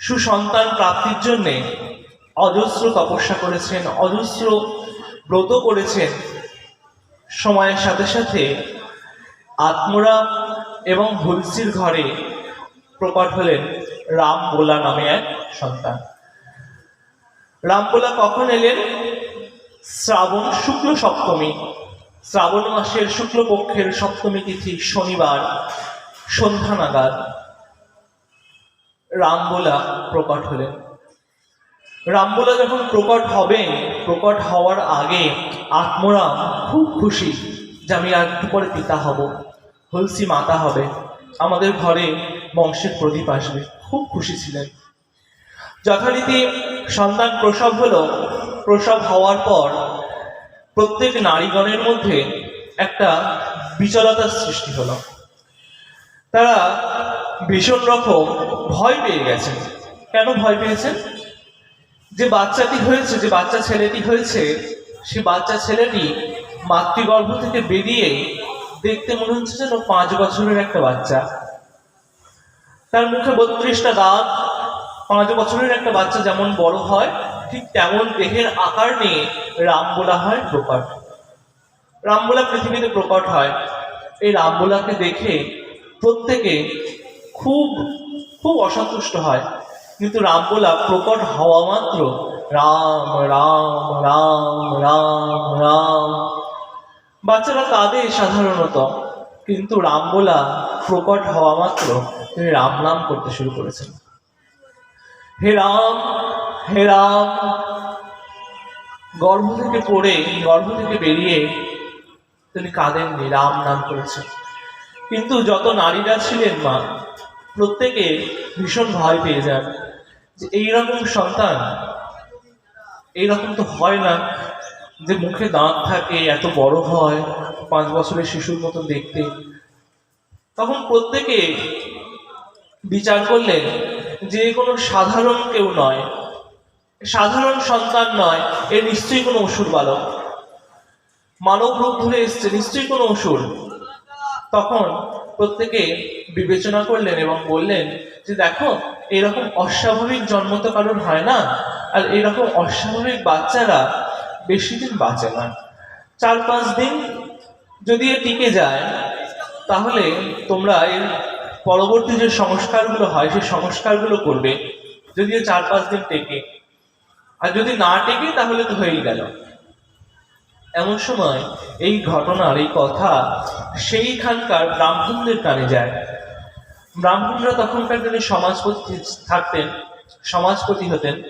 সুসন্তান প্রাপ্তির জন্যে অজস্র তপস্যা করেছেন, অজস্র ব্রত করেছেন। সময়ের সাথে সাথে আত্মরা এবং হুলসির ঘরে প্রকট হলেন রাম বোলা নামে এক সন্তান। রাম বোলা কখন এলেন? শ্রাবণ শুক্ল সপ্তমী। শ্রাবণ মাসের শুক্লপক্ষের সপ্তমী তিথি শনিবার, সন্ধ্যা নাগাদ। রামবোলা প্রকট হলেন। রামবোলা যখন প্রকট হবেন, প্রকট হওয়ার আগে আত্মরাম খুব খুশি যে আমি আর একটু পরে পিতা হব, হলসি মাতা হবে। আমাদের ঘরে বংশের প্রদীপ আসবে, খুব খুশি ছিলেন। যথারীতি সন্তান প্রসব হলো। প্রসব হওয়ার পর প্রত্যেক নারীগণের মধ্যে একটা বিচলতার সৃষ্টি হলো। তারা ভীষণ রকম ভয় পেয়ে গেছেন কেন ভয় পেয়েছেন যে বাচ্চাটি হয়েছে, যে বাচ্চা ছেলেটি হয়েছে, সে বাচ্চা ছেলেটি মাতৃগর্ভ থেকে বেরিয়ে দেখতে মনে হচ্ছে যেন পাঁচ বছরের একটা বাচ্চা। তার মুখে বত্রিশটা দাঁত পাঁচ বছরের একটা বাচ্চা যেমন বড় হয়, ঠিক তেমন দেহের আকার নিয়ে রাম বলা হয় প্রকট। রাম বলা পৃথিবীতে প্রকট হয়। এই রাম বলাকে দেখে প্রত্যেকে খুব খুব অসন্তুষ্ট হয়। কিন্তু রাম বলা প্রকট হওয়া মাত্র রাম রাম রাম রাম রাম। বাচ্চারা কাঁদে সাধারণত, কিন্তু রাম বলা প্রকট হওয়া মাত্র তিনি রাম নাম করতে শুরু করেছেন। হে রাম হে রাম। গর্ভ থেকে পড়ে, গর্ভ থেকে বেরিয়ে তিনি কাঁদেননি রাম নাম করেছেন। কিন্তু যত নারীরা ছিলেন মা প্রত্যেকে ভীষণ ভয় পেয়ে যান যে এইরকম সন্তান, এইরকম তো হয় না যে মুখে দাঁত থাকে, এত বড় হয়, পাঁচ বছরের শিশুর মতো দেখতে। তখন প্রত্যেকে বিচার করলেন যে কোনো সাধারণ কেউ নয়, সাধারণ সন্তান নয়, এ নিশ্চয়ই কোনো অসুর বালক। মানব রূপ ধরে এসছে, নিশ্চয়ই কোনো অসুর। তখন প্রত্যেকে বিবেচনা করলেন এবং বললেন যে দেখো, এরকম অস্বাভাবিক জন্ম তো কারণ হয় না, আর এরকম অস্বাভাবিক বাচ্চারা বেশি দিন বাঁচে না। চার পাঁচ দিন যদি এ টিকে যায়, তাহলে তোমরা এর পরবর্তী যে সংস্কারগুলো হয়, সেই সংস্কারগুলো করবে। যদি চার পাঁচ দিন টেকে। আর যদি না টেকে, তাহলে তো হয়েই গেল। এমন সময় এই ঘটনার এই কথা সেইখানকার ব্রাহ্মণদের কানে যায়। ব্রাহ্মণরা তখনকার দিনে সমাজপতি থাকতেন, সমাজপতি হতেন।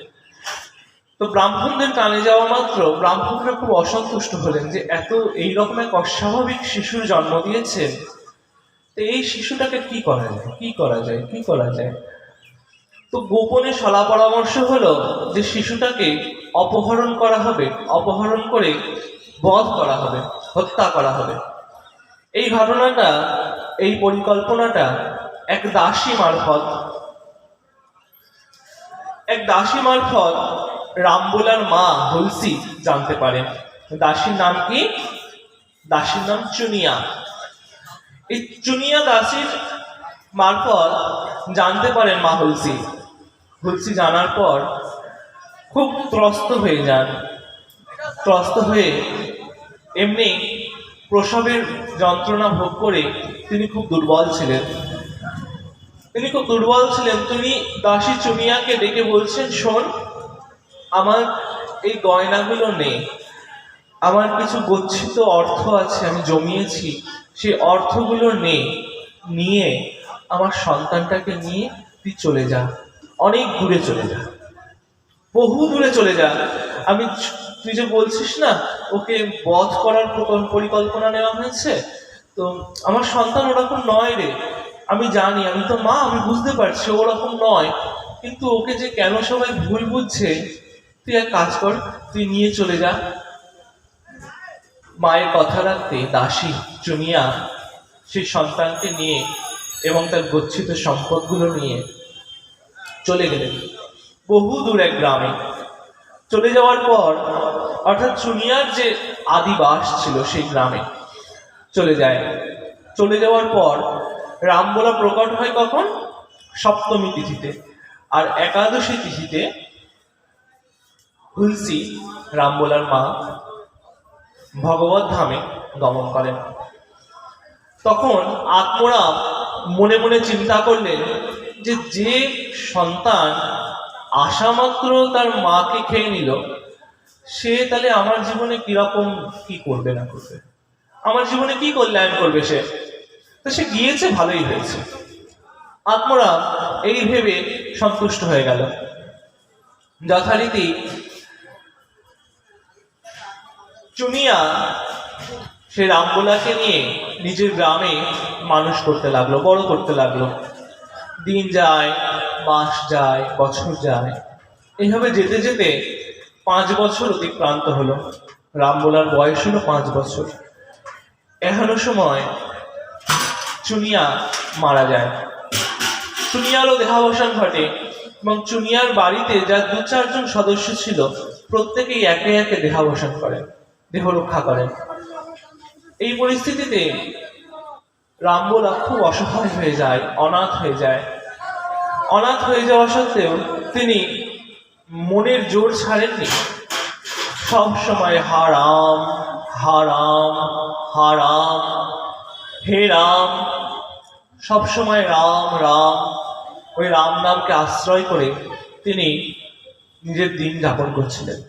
তো ব্রাহ্মণদের কানে যাওয়া মাত্র ব্রাহ্মণরা খুব অসন্তুষ্ট হলেন যে এত এইরকম এক অস্বাভাবিক শিশুর জন্ম দিয়েছেন। তো এই শিশুটাকে কি করা যায়? কি করা যায়? কি করা যায়? তো গোপনে সলা পরামর্শ হলো যে শিশুটাকে অপহরণ করা হবে। অপহরণ করে বধ করা হবে, হত্যা করা হবে। এই ঘটনাটা, এই পরিকল্পনাটা এক দাসী মারফত, এক দাসী মারফত রামবোলার মা হলসি জানতে পারেন দাসীর নাম কি? দাসীর নাম চুনিয়া। এই চুনিয়া দাসীর মারফত জানতে পারেন মা হলসি। হলসি জানার পর খুব ত্রস্ত হয়ে যান। ত্রস্ত হয়ে এমনি প্রসবের যন্ত্রণা ভোগ করে তিনি খুব দুর্বল ছিলেন। তিনি খুব দুর্বল ছিলেন। তিনি দাসী চুমিয়াকে ডেকে বলছেন, শোন, আমার এই গয়নাগুলো নেই আমার কিছু গচ্ছিত অর্থ আছে, আমি জমিয়েছি। সেই অর্থগুলো নেই নিয়ে আমার সন্তানটাকে নিয়ে তুই চলে যা। অনেক দূরে চলে যা। বহু দূরে চলে যা। আমি তুই যে বলছিস না, ওকে বধ করার প্রকল- পরিকল্পনা নেওয়া হয়েছে? তো আমার সন্তান ওরকম নয় রে। আমি জানি, আমি তো মা, আমি বুঝতে পারছি ওরকম নয়। কিন্তু ওকে যে কেন সবাই ভুল বুঝছে, তুই এক কাজ কর, তুই নিয়ে চলে যা। মায়ের কথা রাখতে দাসী চুনিয়া সেই সন্তানকে নিয়ে এবং তার গচ্ছিত সম্পদগুলো নিয়ে চলে গেলেন। বহু দূর এক গ্রামে। চলে যাওয়ার পর অর্থাৎ চুনিয়ার যে আদিবাস ছিল সেই গ্রামে চলে যায়। চলে যাওয়ার পর রামবোলা প্রকট হয় কখন? সপ্তমী তিথিতে। আর একাদশী তিথিতে তুলসী রামবোলার মা ভগবত ধামে গমন করেন। তখন আত্মরাম মনে মনে চিন্তা করলেন যে যে সন্তান আশামাত্র তার মাকে খেয়ে নিল সে তাহলে আমার জীবনে কীরকম কি করবে না করবে? আমার জীবনে কি কল্যাণ করবে সে? তো সে গিয়েছে, ভালোই হয়েছে। আত্মরাম এই ভেবে সন্তুষ্ট হয়ে গেল। যথারীতি চুনিয়া সে রামবোলাকে নিয়ে নিজের গ্রামে মানুষ করতে লাগল, বড় করতে লাগল। দিন যায়, মাস যায়, বছর যায়। এইভাবে যেতে যেতে পাঁচ বছর অতিক্রান্ত হলো। রামবোলার বয়স হলো পাঁচ বছর। এখনও সময় চুনিয়া মারা যায়। চুনিয়ারও দেহাবসান ঘটে এবং চুনিয়ার বাড়িতে যা দু চারজন সদস্য ছিল, প্রত্যেকেই একে একে দেহাবসান করে, দেহ রক্ষা করেন এই পরিস্থিতিতে রামবোলা খুব অসহায় হয়ে যায়, অনাথ হয়ে যায়। অনাথ হয়ে যাওয়া সত্ত্বেও তিনি মনের জোর ছাড়েননি। সব সময় হারাম হারাম হা রাম হা রাম হে রাম সব সময় রাম রাম। ওই রাম নামকে আশ্রয় করে তিনি নিজের দিন যাপন করছিলেন।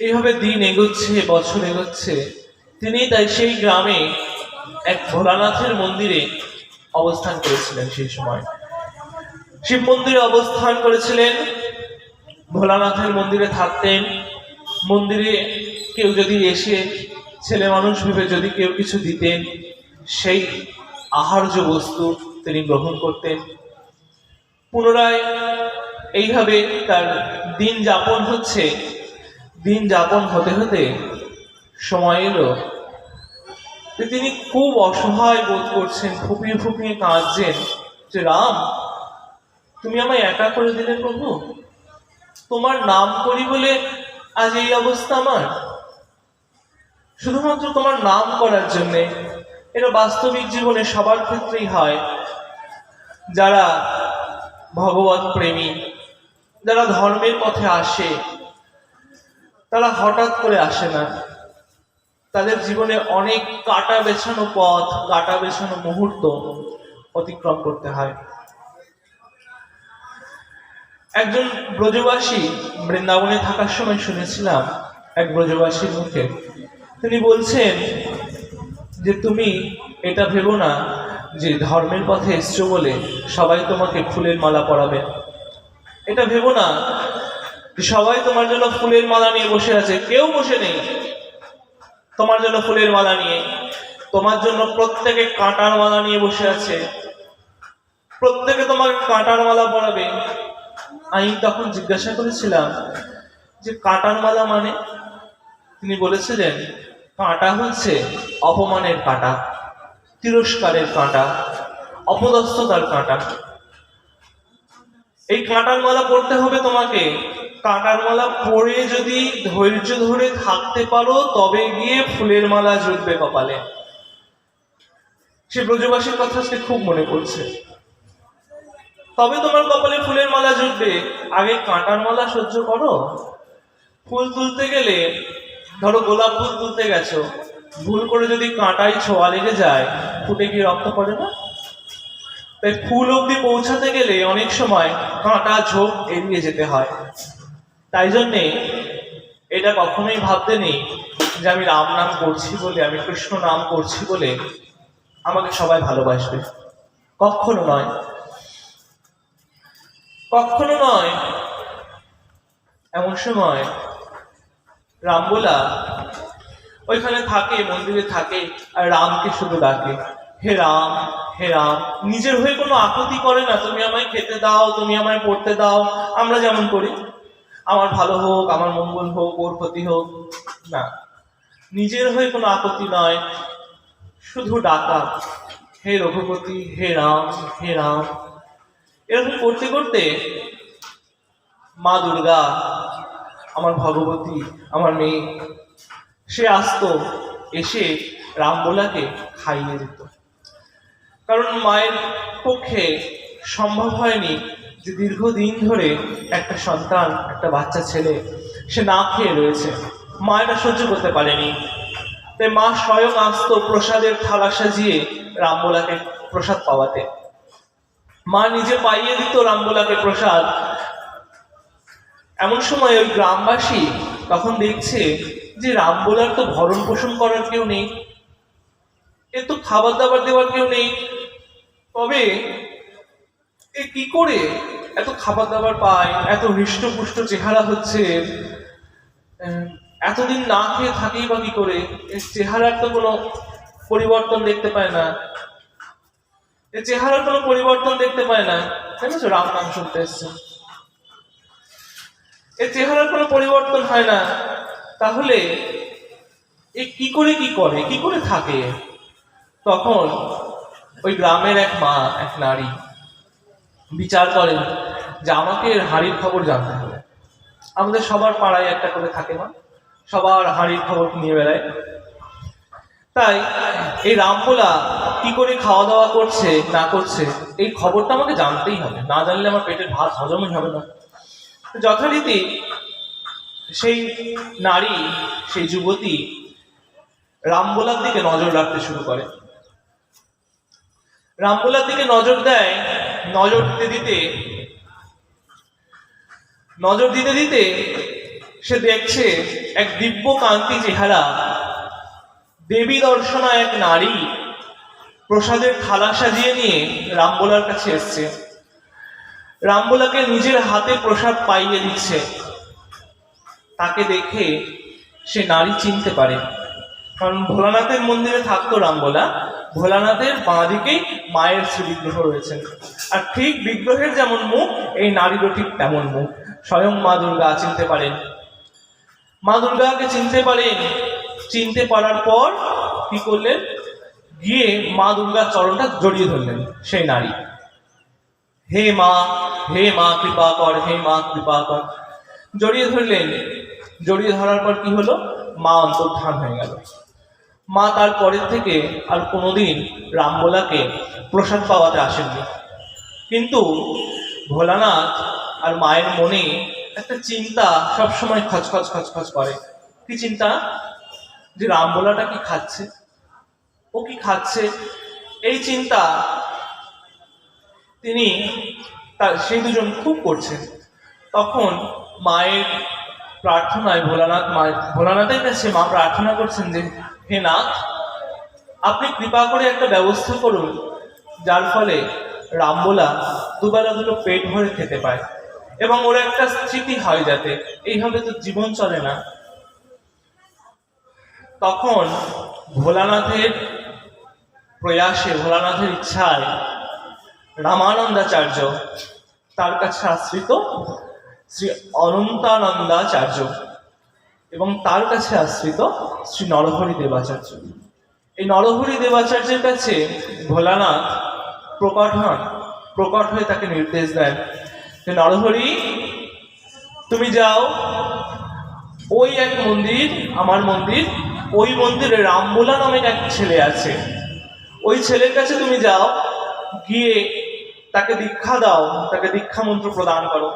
এইভাবে দিন এগোচ্ছে, বছর এগোচ্ছে। তিনি তাই সেই গ্রামে এক ভোলানাথের মন্দিরে অবস্থান করেছিলেন সেই সময়। শিব মন্দিরে অবস্থান করেছিলেন। ভোলানাথের মন্দিরে থাকতেন। মন্দিরে কেউ যদি এসে ছেলে মানুষ ভেবে যদি কেউ কিছু দিতেন, সেই আহার্য বস্তু তিনি গ্রহণ করতেন। পুনরায় এইভাবে তার দিন যাপন হচ্ছে। দিন যাপন হতে হতে সময় এলো। তিনি খুব অসহায় বোধ করছেন, ফুপিয়ে ফুপিয়ে কাঁদছেন যে, রাম তুমি আমায় একা করে দিলে প্রভু? তোমার নাম করি বলে আজ এই অবস্থা আমার? শুধুমাত্র তোমার নাম করার জন্যে এটা বাস্তবিক জীবনে সবার ক্ষেত্রেই হয়। যারা ভগবত প্রেমী, যারা ধর্মের পথে আসে, তারা হঠাৎ করে আসে না। তাদের জীবনে অনেক কাটা বেছানো পথ কাটা বেছানো মুহূর্ত অতিক্রম করতে হয়। একজন ব্রজবাসী বৃন্দাবনে থাকার সময় শুনেছিলাম এক ব্রজবাসীর মুখে। তিনি বলছেন যে, তুমি এটা ভেবো না যে ধর্মের পথে এসছো বলে সবাই তোমাকে ফুলের মালা পরাবে। এটা ভেবো না সবাই তোমার জন্য ফুলের মালা নিয়ে বসে আছে। কেউ বসে নেই তোমার জন্য ফুলের মালা নিয়ে। তোমার জন্য প্রত্যেকে কাঁটার মালা নিয়ে বসে আছে। প্রত্যেকে তোমাকে কাঁটার মালা পরাবে। আমি তখন জিজ্ঞাসা করেছিলাম যে কাঁটার মালা মানে? তিনি বলেছিলেন, কাঁটা হচ্ছে অপমানের কাঁটা, তিরস্কারের কাঁটা, অপদস্থতার কাঁটা। এই কাঁটার মালা পড়তে হবে তোমাকে। কাঁটার মালা পরে যদি ধৈর্য ধরে থাকতে পারো, তবে গিয়ে ফুলের মালা জুটবে কপালে। সে ব্রজবাসীর কথা আজকে খুব মনে পড়ছে তবে তোমার কপালে ফুলের মালা জুটবে। আগে কাঁটার মালা সহ্য করো। ফুল তুলতে গেলে, ধরো গোলাপ ফুল তুলতে গেছো। ভুল করে যদি কাঁটায় ছোঁয়া লেগে যায়, ফুটে গিয়ে রক্ত পড়ে না? তাই ফুল অবধি পৌঁছাতে গেলে অনেক সময় কাঁটা ঝোপ এড়িয়ে যেতে হয়। তাই জন্যে এটা কখনোই ভাবতে নেই যে আমি রাম নাম করছি বলে, আমি কৃষ্ণ নাম করছি বলে আমাকে সবাই ভালোবাসবে। কখনো নয়। কখনো নয়, এমন সময় রামবোলা ওইখানে থাকে, মন্দিরে থাকে আর রামকে শুধু ডাকে। হে রাম হে রাম, নিজের হয়ে কোনো আকুতি করে না, তুমি আমায় খেতে দাও, তুমি আমায় পড়তে দাও, আমরা যেমন করি। আমার ভালো হোক, আমার মঙ্গল হোক, ওর ক্ষতি হোক, না। নিজের হয়ে কোনো আপত্তি নয়, শুধু ডাকা। হে রঘুপতি, হে রাম হে রাম। এরকম করতে করতে মা দুর্গা, আমার ভগবতী, আমার মেয়ে, সে আসতো, এসে রামবোলাকে খাইয়ে দিত। কারণ মায়ের পক্ষে সম্ভব হয়নি যে দীর্ঘদিন ধরে একটা সন্তান, একটা বাচ্চা ছেলে সে না খেয়ে রয়েছে। মায়েরা সহ্য করতে পারেনি। তাই মা স্বয়ং আসতো প্রসাদের থালা সাজিয়ে রামবোলাকে প্রসাদ পাওয়াতে। মা নিজে পাইয়ে দিত রামবোলাকে প্রসাদ। এমন সময় ওই গ্রামবাসী তখন দেখছে যে রামবোলার তো ভরণ পোষণ করার কেউ নেই এ তো খাবার দাবার দেওয়ার কেউ নেই। তবে এ কি করে? এত খাবার দাবার পায়, এত হৃষ্টপুষ্ট চেহারা হচ্ছে। এতদিন না খেয়ে থাকেই বা কি করে? চেহারার তো কোনো পরিবর্তন দেখতে পায় না। চেহারার কোনো পরিবর্তন দেখতে পায় না জানিস রাম নাম শুনতে এসছে? এর চেহারার কোনো পরিবর্তন হয় না, তাহলে এ কি করে কি করে? কি করে থাকে? তখন ওই গ্রামের এক মা, এক নারী বিচার করেন যে আমাকে হাড়ির খবর জানতে হবে। আমাদের সবার পাড়ায় একটা করে থাকে মা, সবার হাড়ির খবর নিয়ে বেড়ায়। তাই এই রামপোলা কি করে খাওয়া দাওয়া করছে, না করছে, এই খবরটা আমাকে জানতেই হবে। না জানলে আমার পেটের ভাত হজমই হবে না। যথারীতি সেই নারী, সেই যুবতী রামবোলার দিকে নজর রাখতে শুরু করে। রামবোলার দিকে নজর দেয়, নজর দিতে দিতে, নজর দিতে দিতে সে দেখছে এক দিব্য কান্তি চেহারা দেবী দর্শনা এক নারী প্রসাদের থালা সাজিয়ে নিয়ে রামবোলার কাছে এসছে। রামবোলাকে নিজের হাতে প্রসাদ পাইয়ে দিচ্ছে। তাকে দেখে সে নারী চিনতে পারে। কারণ ভোলানাথের মন্দিরে থাকতো রামবোলা। ভোলানাথের বাঁ দিকেই মায়ের শ্রী বিগ্রহ রয়েছেন। আর ঠিক বিগ্রহের যেমন মুখ, এই নারীরও ঠিক তেমন মুখ। স্বয়ং মা দুর্গা চিনতে পারেন। মা দুর্গাকে চিনতে পারেন। চিনতে পারার পর কি করলেন? গিয়ে মা দুর্গার চরণটা জড়িয়ে ধরলেন, সেই নারী। হে মা হে মা, কৃপা কর, হে মা, কৃপা কর। জড়িয়ে ধরলেন। জড়িয়ে ধরার পর কি হলো? মা অন্তর্ধান হয়ে গেল। মা তারপরের থেকে আর কোনোদিন রামবোলাকে প্রসাদ পাওয়াতে আসেননি। কিন্তু ভোলানাথ আর মায়ের মনে একটা চিন্তা সবসময় খচখচ খচখচ করে। কি চিন্তা? যে রামবোলাটা কি খাচ্ছে? ও কি খাচ্ছে? এই চিন্তা তিনি তার, সেই দুজন খুব করছেন। তখন মায়ের প্রার্থনায় ভোলানাথ মায়ের ভোলানাথের কাছে মা প্রার্থনা করছেন যে, হে নাথ, আপনি কৃপা করে একটা ব্যবস্থা করুন, যার ফলে রামবোলা দুবেলা দুটো পেট ভরে খেতে পায় এবং ওর একটা স্মৃতি হয় যাতে। এইভাবে তো জীবন চলে না। তখন ভোলানাথের প্রয়াসে, ভোলানাথের ইচ্ছায় রামানন্দাচার্য তার কাছে আশ্রিত শ্রী অনন্তানন্দাচার্য এবং তার কাছে আশ্রিত শ্রী নরহরি দেবাচার্য। এই নরহরি দেবাচার্যের কাছে ভোলানাথ প্রকট হন, প্রকট হয়ে তাকে নির্দেশ দেন যে, নরহরি, তুমি যাও। ওই এক মন্দির, আমার মন্দির ওই মন্দিরে রামবোলা নামের এক ছেলে আছে। ওই ছেলের কাছে তুমি যাও, গিয়ে তাকে দীক্ষা দাও, তাকে দীক্ষা মন্ত্র প্রদান করো।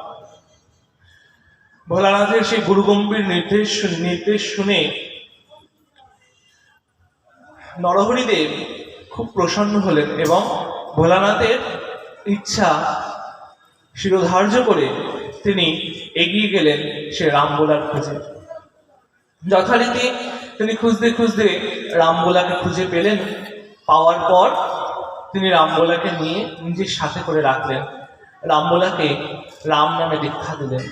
ভোলানাথের সেই গুরুগম্ভীর নির্দেশ নির্দেশ শুনে নরহরিদেব খুব প্রসন্ন হলেন এবং ভোলানাথের ইচ্ছা শিরোধার্য করে তিনি এগিয়ে গেলেন সে রামবোলার খোঁজে। যথারীতি তিনি খুঁজতে খুঁজতে রামবোলাকে খুঁজে পেলেন। পাওয়ার পর তিনি রামবোলাকে নিয়ে নিজের সাথে করে রাখলেন। রামবোলাকে রাম নামে দীক্ষা দিলেন।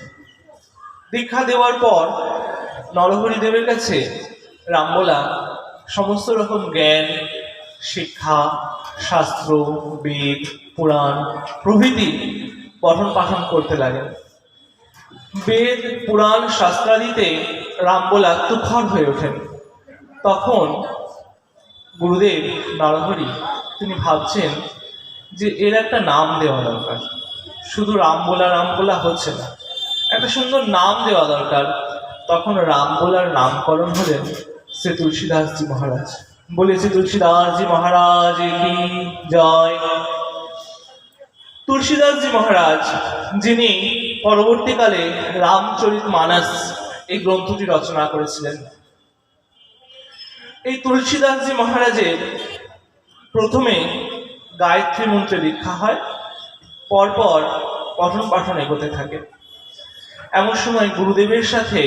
দীক্ষা দেওয়ার পর নরহরি দেবের কাছে রামবোলা সমস্ত রকম জ্ঞান, শিক্ষা, শাস্ত্র, বেদ, পুরাণ প্রভৃতি পঠন পাঠন করতে লাগেন। বেদ, পুরাণ, শাস্ত্রাদিতে রামবোলা তুখর হয়ে ওঠেন। তখন গুরুদেব নরহরি তিনি ভাবছেন যে এর একটা নাম দেওয়া দরকার। শুধু রামবোলা রামবোলা হচ্ছে না, একটা সুন্দর নাম দেওয়া দরকার। তখন রামবোলার নামকরণ হলেন শ্রী তুলসীদাসজি মহারাজ। বলেছে তুলসীদাসজি মহারাজ জয়? তুলসীদাসজি মহারাজ, যিনি পরবর্তীকালে রামচরিত মানস এই গ্রন্থটি রচনা করেছিলেন এই তুলসীদাসজি মহারাজের প্রথমে গায়ত্রী মন্ত্রে দীক্ষা হয়, পরপর পঠন পাঠন এগোতে থাকে। এমন সময় গুরুদেবের সাথে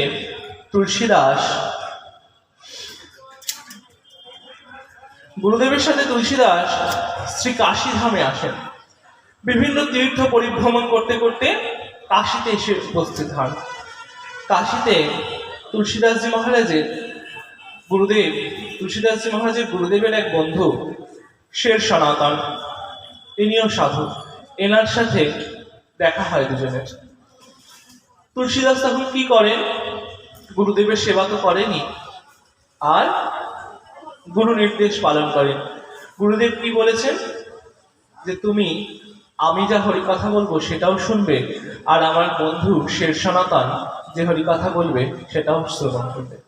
তুলসীদাস গুরুদেবের সাথে তুলসীদাস শ্রী কাশী ধামে আসেন। বিভিন্ন তীর্থ পরিভ্রমণ করতে করতে কাশীতে এসে উপস্থিত হন। কাশীতে তুলসীদাসজি মহারাজের গুরুদেব, তুলসীদাসজি মহারাজের গুরুদেবের এক বন্ধু, শের সনাতন। ইনিও সাধু। এনার সাথে দেখা হয় দুজনের। তুলসীদাস তখন কি করেন? গুরুদেবের সেবা তো করেনি আর গুরু নির্দেশ পালন করেন। গুরুদেব কি বলেছেন? যে তুমি, আমি যা হরি কথা বলব সেটাও শুনবে, আর আমার বন্ধু শের সনাতন যে হরি কথা বলবে সেটাও শ্রবণ করবে।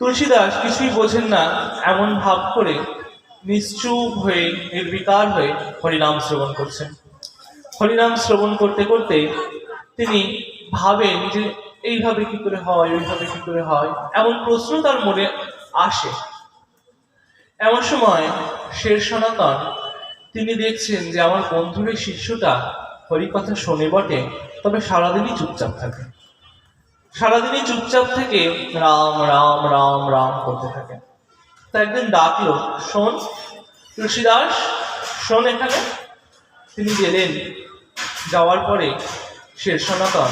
তুলসীদাস কিছুই বোঝেন না, এমন ভাব করে নিশ্চুপ হয়ে, নির্বিকার হয়ে হরিনাম শ্রবণ করছেন। হরিনাম শ্রবণ করতে করতে তিনি ভাবেন যে, এইভাবে কি করে হয়, ওইভাবে কি করে হয়? এমন প্রশ্ন তার মনে আসে। এমন সময় শের সনাতন তিনি দেখছেন যে, আমার বন্ধুর এই শিষ্যটা হরিকথা শোনে বটে, তবে সারাদিনই চুপচাপ থাকে। সারাদিনই চুপচাপ থেকে রাম রাম রাম রাম করতে থাকে তা একদিন ডাকলো, শোন, তুলসীদাস, শোন এখানে। তিনি গেলেন। যাওয়ার পরে শের সনাতন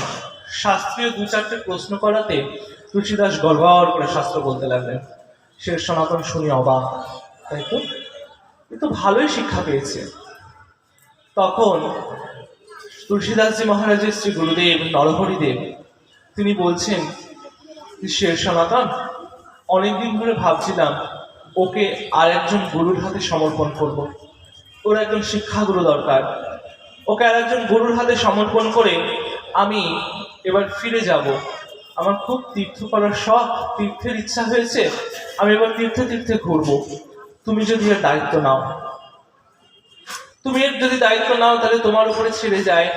শাস্ত্রীয় দু চারটে প্রশ্ন করাতে তুলসীদাস গড়গড় করে শাস্ত্র বলতে লাগলেন। শের সনাতন শুনি অবাক। তাই তো? এ তো ভালোই শিক্ষা পেয়েছে। তখন তুলসীদাসজি মহারাজের শ্রী গুরুদেব নরহরিদেব তিনি বলছেন শের সনাতন? অনেকদিন ধরে ভাবছিলাম, ওকে আর একজন গুরুর হাতে সমর্পণ করব। ওর একজন শিক্ষাগুরু দরকার। ওকে আর একজন গুরুর হাতে সমর্পণ করে আমি এবার ফিরে যাব। আমার খুব তীর্থ করার শখ, তীর্থের ইচ্ছা হয়েছে, আমি এবার তীর্থে তীর্থে ঘুরবো। তুমি যদি এর দায়িত্ব নাও, তুমি এর যদি দায়িত্ব নাও, তাহলে তোমার উপরে ছেড়ে যায়।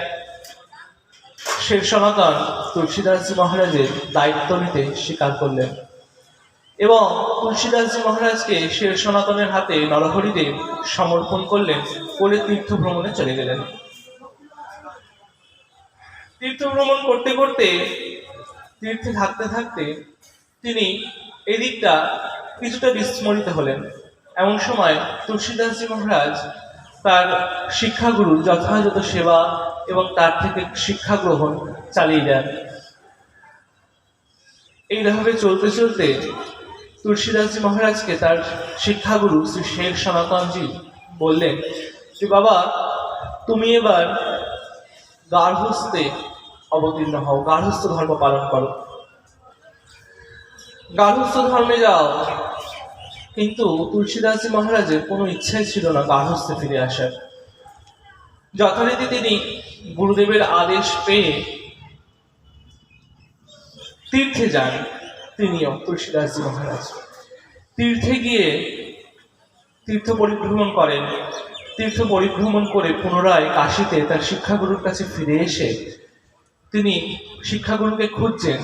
শের সনাতন তুলসীদাসজি মহারাজের দায়িত্ব নিতে স্বীকার করলেন। এবং তুলসীদাসজি মহারাজকে শের সনাতনের হাতে নরহরিদেব সমর্পণ করলেন, করে তীর্থ ভ্রমণে চলে গেলেন। তীর্থ ভ্রমণ করতে করতে, তীর্থে থাকতে থাকতে তিনি এদিকটা কিছুটা বিস্মরিত হলেন। এমন সময় তুলসীদাসজি মহারাজ তার শিক্ষাগুরুর যথাযথ সেবা এবং তার থেকে শিক্ষা গ্রহণ চালিয়ে যান এইভাবে চলতে চলতে তুলসীদাসজি মহারাজকে তার শিক্ষাগুরু শ্রী শেখ সনাতনজি বললেন যে, বাবা, তুমি এবার গার্হস্থে অবতীর্ণ হও গার্হস্থ ধর্ম পালন করো। গার্হস্থ ধর্মে যাও কিন্তু তুলসীদাসজি মহারাজের কোনো ইচ্ছাই ছিল না গার্হস্থে ফিরে আসার। যথারীতি তিনি গুরুদেবের আদেশ পেয়ে তীর্থে যান তিনিও তুলসীদাসজি মহারাজ। তীর্থে গিয়ে তীর্থ পরিভ্রমণ করেন। তীর্থ পরিভ্রমণ করে পুনরায় কাশিতে তার শিক্ষাগুরুর কাছে ফিরে এসে তিনি শিক্ষাগুরুকে খুঁজছেন।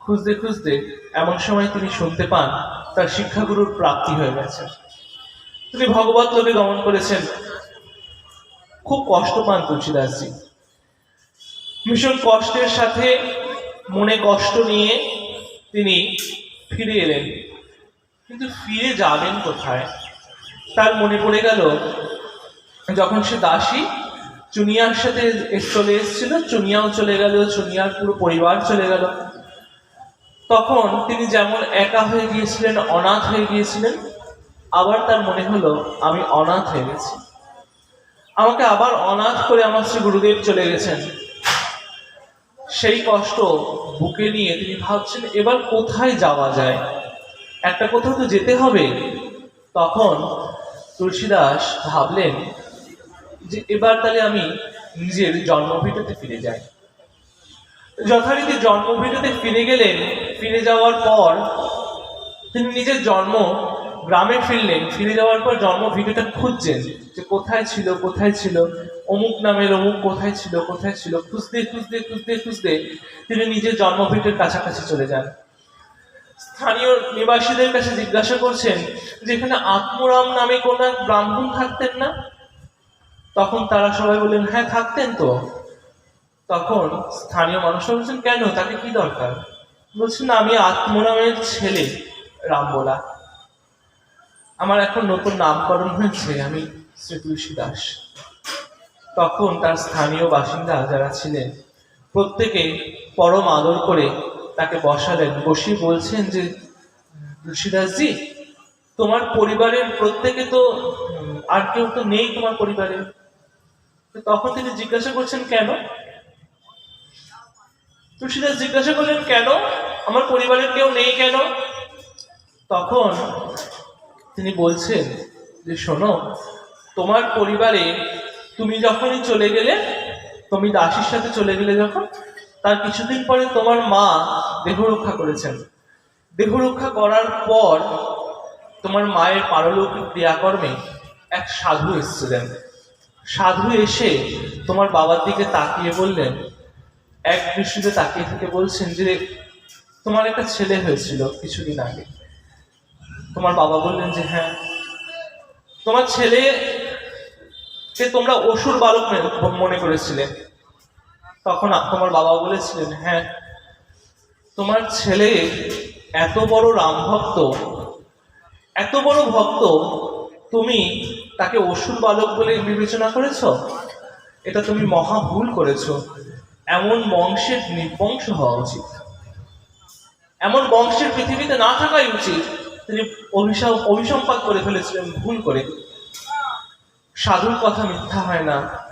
খুঁজতে খুঁজতে এমন সময় তিনি শুনতে পান তার শিক্ষাগুরুর প্রাপ্তি হয়ে গেছে। তিনি ভগবত লোকে গমন করেছেন। খুব কষ্ট পান তুলসীদাসজি। ভীষণ কষ্টের সাথে মনে কষ্ট নিয়ে তিনি ফিরে এলেন। কিন্তু ফিরে যাবেন কোথায়? তার মনে পড়ে গেল, যখন সে দাসী চুনিয়ার সাথে চলে এসেছিল, চুনিয়াও চলে গেল, চুনিয়ার পুরো পরিবার চলে গেল। তখন তিনি যেমন একা হয়ে গিয়েছিলেন, অনাথ হয়ে গিয়েছিলেন, আবার তার মনে হলো, আমি অনাথ হয়ে গেছি। আমাকে আবার অনাথ করে আমার শ্রী গুরুদেব চলে গেছেন। সেই কষ্ট বুকে নিয়ে তিনি ভাবছেন, এবার কোথায় যাওয়া যায়? একটা কোথাও তো যেতে হবে। তখন তুলসীদাস ভাবলেন যে, এবার তাহলে আমি নিজের জন্মভিটাতে ফিরে যাই। যথারীতি জন্মভিটাতে ফিরে গেলেন, ফিরে যাওয়ার পর তিনি নিজের জন্ম গ্রামে ফিরলেন, ফিরে যাওয়ার পর জন্ম ভিডিওটা খুঁজছেন যে কোথায় ছিল কোথায় ছিল, অমুক নামের অমুক কোথায় ছিল কোথায় ছিল, খুঁজতে খুঁজতে খুঁজতে খুঁজতে তিনি নিজের জন্ম ভিটের কাছাকাছি চলে যান। স্থানীয় নিবাসীদের কাছে জিজ্ঞাসা করছেন যে এখানে আত্মরাম নামে কোন এক ব্রাহ্মণ থাকতেন না? তখন তারা সবাই বললেন হ্যাঁ থাকতেন তো। তখন স্থানীয় মানুষরা বলছেন, কেন? তাকে কি দরকার? বলছেন, আমি আত্মনামের ছেলে রামবোলা আমার এখন নতুন নামকরণ হয়েছে, আমি শ্রী তুলসী দাস তখন তার স্থানীয় বাসিন্দা যারা ছিলেন, প্রত্যেকে পরম আদর করে তাকে বসালেন। বসিয়ে বলছেন যে, তুলসীদাসজি, তোমার পরিবারের প্রত্যেকে তো আর কেউ তো নেই তোমার পরিবারে? তখন তিনি জিজ্ঞাসা করছেন, কেন? তুলসীদাস জিজ্ঞাসা করলেন, কেন? আমার পরিবারের কেউ নেই কেন? তখন তিনি বলছেন যে, শোনো, তোমার পরিবারে তুমি যখনই চলে গেলে, তুমি দাসীর সাথে চলে গেলে যখন, তার কিছুদিন পরে তোমার মা দেহ রক্ষা করেছেন। দেহ রক্ষা করার পর তোমার মায়ের পারলৌকিক ক্রিয়াকর্মে এক সাধু এসেছিলেন। সাধু এসে তোমার বাবার দিকে তাকিয়ে বললেন এক দৃষ্টিতে তাকিয়ে থেকে বলছেন যে, তোমার একটা ছেলে হয়েছিল কিছুদিন আগে। তোমার বাবা বললেন যে হ্যাঁ তোমার ছেলে কে তোমরা অসুর বালক মনে করেছিলে। তখন তোমার বাবা বলেছিলেন হ্যাঁ তোমার ছেলে এত বড় রাম ভক্ত, এত বড় ভক্ত, তুমি তাকে অসুর বালক বলে বিবেচনা করেছ? এটা তুমি মহা ভুল করেছ। এমন বংশের নির্বংশ হওয়া উচিত। এমন বংশের পৃথিবীতে না থাকাই উচিত। তিনি অভিশাপ অভিসম্পাদ করে ফেলেছিলেন, ভুল করে। সাধুর কথা মিথ্যা হয় না।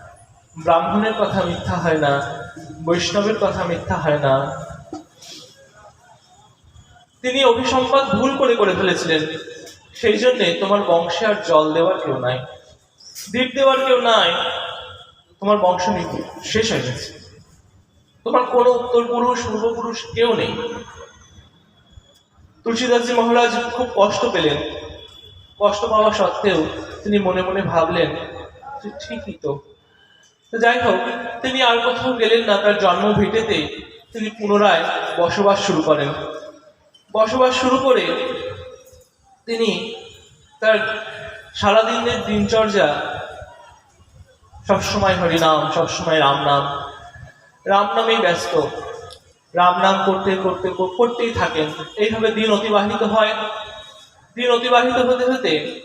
ব্রাহ্মণের কথা মিথ্যা হয় না। বৈষ্ণবের কথা মিথ্যা হয় না। তিনি অভিসম্পাদ ভুল করে করে ফেলেছিলেন। সেই জন্যে তোমার বংশে আর জল দেওয়ার কেউ নাই। দীপ দেওয়ার কেউ নাই। তোমার বংশ শেষ হয়ে গেছে। তোমার কোনো উত্তর পুরুষ পূর্বপুরুষ কেউ নেই। তুলসীদাসজি মহারাজ খুব কষ্ট পেলেন। কষ্ট পাওয়া সত্ত্বেও তিনি মনে মনে ভাবলেন ঠিকই তো। যাই হোক, তিনি আর কোথাও গেলেন না, তার জন্ম ভিটেতে তিনি পুনরায় বসবাস শুরু করেন। বসবাস শুরু করে তিনি তার সারাদিনের দিনচর্যা সবসময় হরিনাম, সবসময় রাম নাম রাম নামেই ব্যস্ত। রাম নাম করতে করতে, করতেই থাকেন। এইভাবে দিন অতিবাহিত হয়। দিন অতিবাহিত হতে হতে